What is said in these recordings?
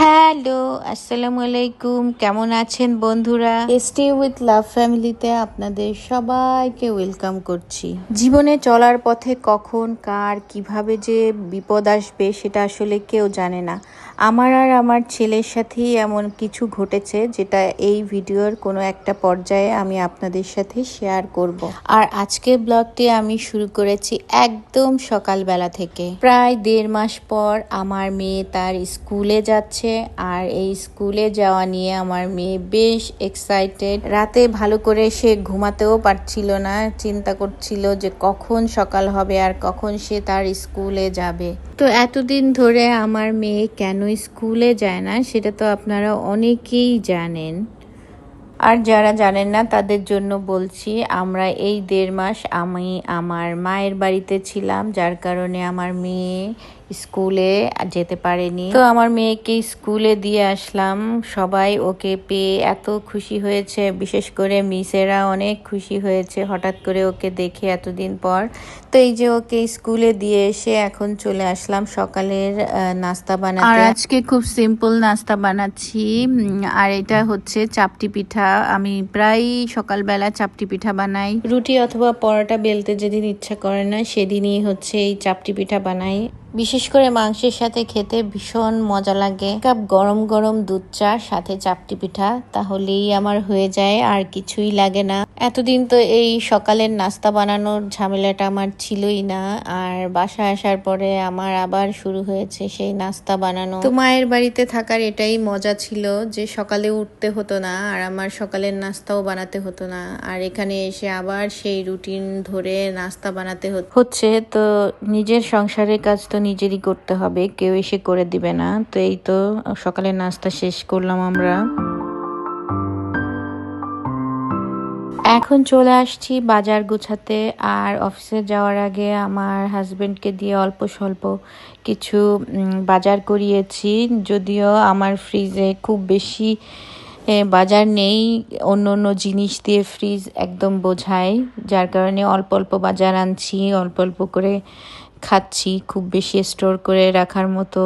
Hello আসসালামু আলাইকুম। কেমন আছেন বন্ধুরা? স্টে উইথ লাভ ফ্যামিলিতে আপনাদের সবাইকে ওয়েলকাম করছি। জীবনে চলার পথে কখন কার কীভাবে যে বিপদ আসবে সেটা আসলে কেউ জানে না। আমার আর আমার ছেলের সাথেই এমন কিছু ঘটেছে যেটা এই ভিডিওর কোনো একটা পর্যায়ে আমি আপনাদের সাথে শেয়ার করব। আর আজকের ব্লগটি আমি শুরু করেছি একদম সকালবেলা থেকে। প্রায় দেড় মাস পর আমার মেয়ে তার স্কুলে যাচ্ছে। আর এই স্কুলে যাওয়া নিয়ে আমার মেয়ে বেশ এক্সাইটেড রাতে ভালো করে সে ঘুমাতেও পারছিল না। চিন্তা করছিল যে কখন সকাল হবে আর কখন সে তার স্কুলে যাবে। তো এতদিন ধরে আমার মেয়ে কেন স্কুলে যায় না, সেটা তো আপনারা অনেকেই জানেন। আর যারা জানেন না, তাদের জন্য বলছি, আমরা এই দেড় মাস আমি আমার মায়ের বাড়িতে ছিলাম, যার কারণে আমার মেয়ে স্কুলে যেতে পারেনি। তো আমার মেয়েকে স্কুলে দিয়ে আসলাম। সবাই ওকে পেয়ে এত খুশি হয়েছে। বিশেষ করে মিসেরা অনেক খুশি হয়েছে হঠাৎ করে ওকে দেখে এতদিন পর। তো এই যে ওকে স্কুলে দিয়ে এসে এখন চলে আসলাম সকালের নাস্তা বানাতে। আর আজকে খুব সিম্পল নাস্তা বানাচ্ছি। আর এটা হচ্ছে চাপটি পিঠা। আমি প্রায় সকালবেলা চাপটি পিঠা বানাই। রুটি অথবা পরোটা বেলতে যেদিন ইচ্ছা করে না সেদিনই হচ্ছে এই চাপটি পিঠা বানাই। বিশেষ করে মাংসের সাথে খেতে ভীষণ মজা লাগে। কাপ গরম গরম দুধ চা, সাথে চাপটি পিঠা, তাহলেই আমার হয়ে যায়, আর কিছুই লাগে না। এতদিন তো এই সকালের নাস্তা বানানোর ঝামেলাটা আমার ছিলই না, আর বাসা আসার পরে আমার আবার শুরু হয়েছে সেই নাস্তা বানানো। তো মায়ের বাড়িতে থাকার এটাই মজা ছিল যে সকালে উঠতে হতো না, আর আমার সকালের নাস্তাও বানাতে হতো না, আর এখানে এসে আবার সেই রুটিন ধরে নাস্তা বানাতে হচ্ছে তো নিজের সংসারের কাজ তো নিজেরই করতে হবে, কেউ এসে করে দিবে না। তো এই তো সকালের নাস্তা শেষ করলাম আমরা। এখন চলে আসছি বাজার গুছাতে, আর অফিসে যাওয়ার আগে আমার হাজবেন্ডকে দিয়ে অল্প স্বল্প কিছু বাজার করিয়েছি। যদিও আমার ফ্রিজে খুব বেশি বাজার নেই, অন্য অন্য জিনিস দিয়ে ফ্রিজ একদম বোঝায়। যার কারণে অল্প অল্প বাজার আনছি, অল্প অল্প করে খাচ্ছি, খুব বেশি স্টোর করে রাখার মতো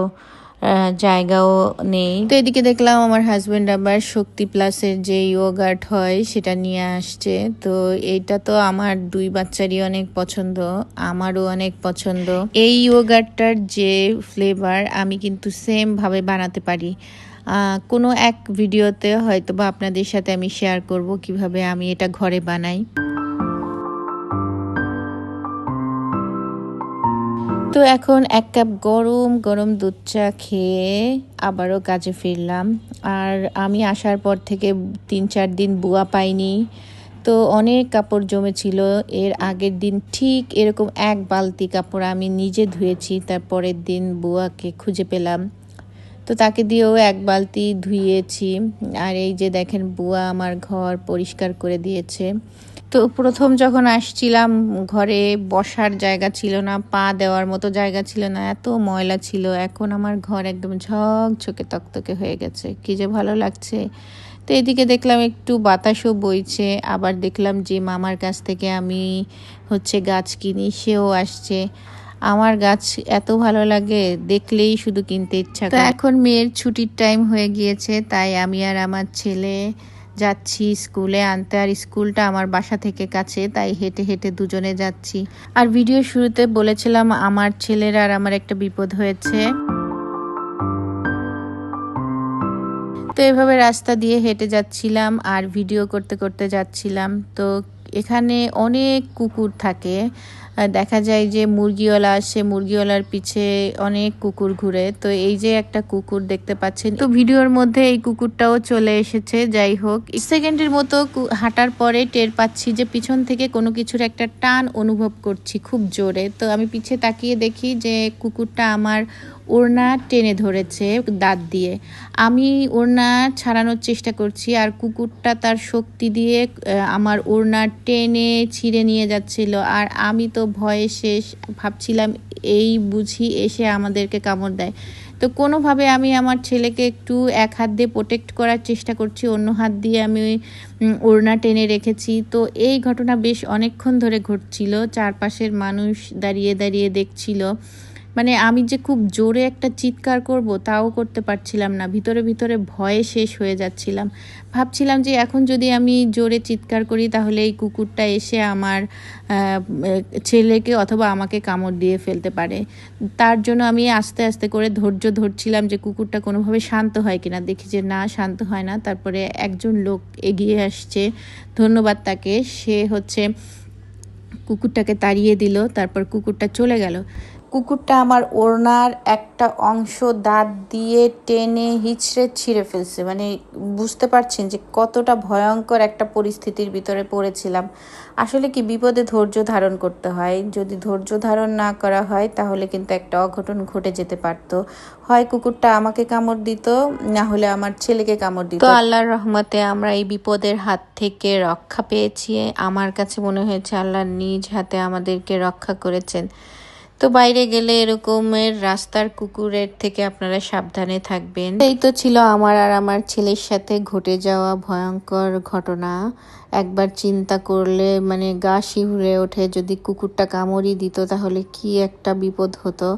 জায়গাও নেই। তো এদিকে দেখলাম আমার হাজবেন্ড আবার শক্তি প্লাসের যে ইয়োগার্ট হয়, সেটা নিয়ে আসছে। তো এইটা তো আমার দুই বাচ্চারই অনেক পছন্দ, আমারও অনেক পছন্দ। এই ইয়োগার্টটার যে ফ্লেভার আমি কিন্তু সেম ভাবে বানাতে পারি। কোনো এক ভিডিওতে হয়তো বা আপনাদের সাথে আমি শেয়ার করব কীভাবে আমি এটা ঘরে বানাই। তো এখন এক কাপ গরম গরম দুধ চা খেয়ে আবারও কাজে ফিরলাম। আর আমি আসার পর থেকে তিন, চার দিন বুয়া পাইনি। তো অনেক কাপড় জমেছিল। এর আগের দিন ঠিক এরকম এক বালতি কাপড় আমি নিজে ধুয়েছি। তারপরের দিন বুয়াকে খুঁজে পেলাম। তো তাকে দিয়েও এক বালতি ধুইয়েছি আর এই যে দেখেন, বুয়া আমার ঘর পরিষ্কার করে দিয়েছে। তো প্রথম যখন আসছিলাম ঘরে বসার জায়গা ছিল না পা দেওয়ার মতো জায়গা ছিল না এত ময়লা ছিল এখন আমার ঘর একদম ঝকঝকে তকতকে হয়ে গেছে কি যে ভালো লাগছে। তো এদিকে দেখলাম একটু বাতাসও বইছে আবার দেখলাম যে মামার কাছ থেকে আমি হচ্ছে গাছ কিনি সেও আসছে। আমার গাছ এত ভালো লাগে দেখলেই শুধু কিনতে ইচ্ছা করে। এখন মেয়ের ছুটির টাইম হয়ে গিয়েছে তাই আমি আর আমার ছেলে যাচ্ছি স্কুলে, আনতে আর স্কুলটা আমার বাসা থেকে কাছে, তাই হেঁটে হেঁটে দুজনে যাচ্ছি। আর ভিডিও শুরুতে বলেছিলাম আমার ছেলের আর আমার একটা বিপদ হয়েছে। তো এভাবে রাস্তা দিয়ে হেঁটে যাচ্ছিলাম আর ভিডিও করতে করতে যাচ্ছিলাম। তো এখানে অনেক কুকুর থাকে। দেখা যায় যে মুরগিওয়ালা আসে, মুরগিওয়ালার পিছে অনেক কুকুর ঘুরে। তো এই যে একটা কুকুর দেখতে পাচ্ছেন। তো ভিডিওর মধ্যে এই কুকুরটাও চলে এসেছে, যাই হোক। সেকেন্ডের মতো হাঁটার পরে টের পাচ্ছি যে পিছন থেকে কোনো কিছুর একটা টান অনুভব করছি খুব জোরে। তো আমি পিছে তাকিয়ে দেখি যে কুকুরটা আমার ওড়না টেনে ধরেছে দাঁত দিয়ে। আমি ওড়না ছাড়ানোর চেষ্টা করছি, আর কুকুরটা তার শক্তি দিয়ে আমার ওড়না টেনে ছিঁড়ে নিয়ে যাচ্ছিল। আর আমি তো ভয়ে শেষ ভাবছিলাম, এই বুঝি এসে আমাদেরকে কামড় দেয়। তো কোনোভাবে আমি আমার ছেলেকে একটু এক হাত দিয়ে প্রোটেক্ট করার চেষ্টা করছি, অন্য হাত দিয়ে আমি ওড়না টেনে রেখেছি। তো এই ঘটনা বেশ অনেকক্ষণ ধরে ঘটছিল, চারপাশের মানুষ দাঁড়িয়ে দাঁড়িয়ে দেখছিল। মানে আমি যে খুব জোরে একটা চিৎকার করব, তাও করতে পারছিলাম না। ভিতরে ভিতরে ভয়ে শেষ হয়ে যাচ্ছিলাম। ভাবছিলাম যে এখন যদি আমি জোরে চিৎকার করি, তাহলে এই কুকুরটা এসে আমার ছেলেকে অথবা আমাকে কামড় দিয়ে ফেলতে পারে। তার জন্য আমি আস্তে আস্তে করে ধৈর্য ধরছিলাম যে কুকুরটা কোনোভাবে শান্ত হয় কিনা। দেখি যে না, শান্ত হয় না। তারপরে একজন লোক এগিয়ে আসছে। ধন্যবাদ তাকে। সে হচ্ছে কুকুরটাকে তাড়িয়ে দিল। তারপর কুকুরটা চলে গেল। কুকুরটা আমার ওড়নার একটা অংশ দাঁত দিয়ে টেনে হিচড়ে ছিঁড়ে ফেলছে। মানে বুঝতে পারছেন যে কতটা ভয়ঙ্কর একটা পরিস্থিতির ভিতরে পড়েছিলাম। আসলে কি বিপদে ধৈর্য ধারণ করতে হয়। যদি ধৈর্য ধারণ না করা হয়, তাহলে কিন্তু একটা অঘটন ঘটে যেতে পারতো। হয় কুকুরটা আমাকে কামড় দিত, না হলে আমার ছেলেকে কামড় দিত। আল্লাহর রহমতে আমরা এই বিপদের হাত থেকে রক্ষা পেয়েছি। আমার কাছে মনে হয়েছে আল্লাহ নিজ হাতে আমাদেরকে রক্ষা করেছেন। তো বাইরে গেলে এরকমের রাস্তার কুকুরের থেকে আপনারা সাবধানে থাকবেন। এই তো ছিল আমার আর আমার ছেলের সাথে ঘটে যাওয়া ভয়ঙ্কর ঘটনা। একবার চিন্তা করলে মানে গা শিহুরে ওঠে, যদি কুকুরটা কামড়ই দিত তাহলে কি একটা বিপদ হতো।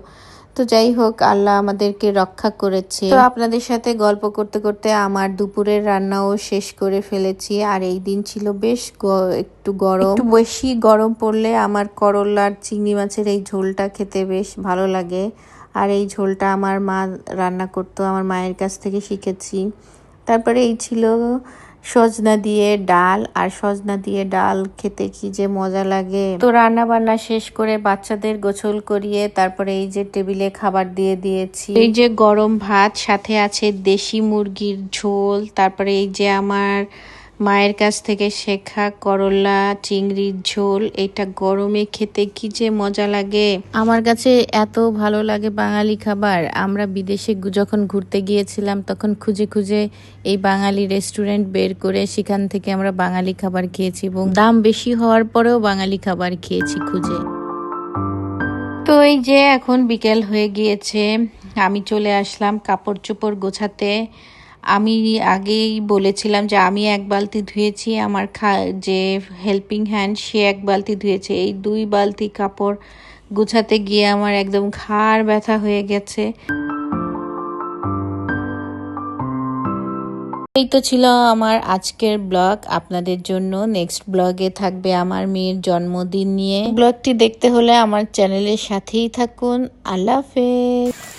তো যাই হোক আল্লাহ আমাদেরকে রক্ষা করেছে। তো আপনাদের সাথে গল্প করতে করতে আমার দুপুরের রান্নাও শেষ করে ফেলেছি। আর এই দিন ছিল বেশ গ- একটু গরম। একটু বেশি গরম পড়লে আমার করলার চিংড়ি মাছের এই ঝোলটা খেতে বেশ ভালো লাগে। আর এই ঝোলটা আমার মা রান্না করতো আমার মায়ের কাছ থেকে শিখেছি। তারপরে এই ছিল সজনা দিয়ে ডাল আর সজনা দিয়ে ডাল খেতে কি যে মজা লাগে। তো রান্না বান্না শেষ করে বাচ্চাদের গোছল করিয়ে তারপরে এই যে টেবিলে খাবার দিয়ে দিয়েছি। এই যে গরম ভাত, সাথে আছে দেশি মুরগির ঝোল, তারপরে এই যে আমার মায়ের কাছ থেকে শেখা করলা চিংড়ির ঝোল এটা গরমে খেতে কি যে মজা লাগে? আমার কাছে এত ভালো লাগে বাঙালি খাবার। আমরা বিদেশে যখন ঘুরতে গিয়েছিলাম তখন খুঁজে খুঁজে এই বাঙালি রেস্টুরেন্ট বের করে সেখান থেকে আমরা বাঙালি খাবার খেয়েছি এবং দাম বেশি হওয়ার পরেও বাঙালি খাবার খেয়েছি খুঁজে। তো এই যে এখন বিকেল হয়ে গিয়েছে আমি চলে আসলাম কাপড় চোপড় গোছাতে। আমি আগেই বলেছিলাম যে আমি এক বালতি ধুয়েছি, আমার খা, যে হেল্পিং হ্যান্ড সে এক বালতি ধুয়েছে। এই দুই বালতি কাপড় গুছাতে গিয়ে আমার একদম ঘাড় ব্যথা হয়ে গেছে। এই তো ছিল আমার আজকের ব্লগ। আপনাদের জন্য নেক্সট ব্লগে থাকবে আমার মেয়ের জন্মদিন নিয়ে। ব্লগটি দেখতে হলে আমার চ্যানেলের সাথেই থাকুন। আল্লাহ হাফেজ।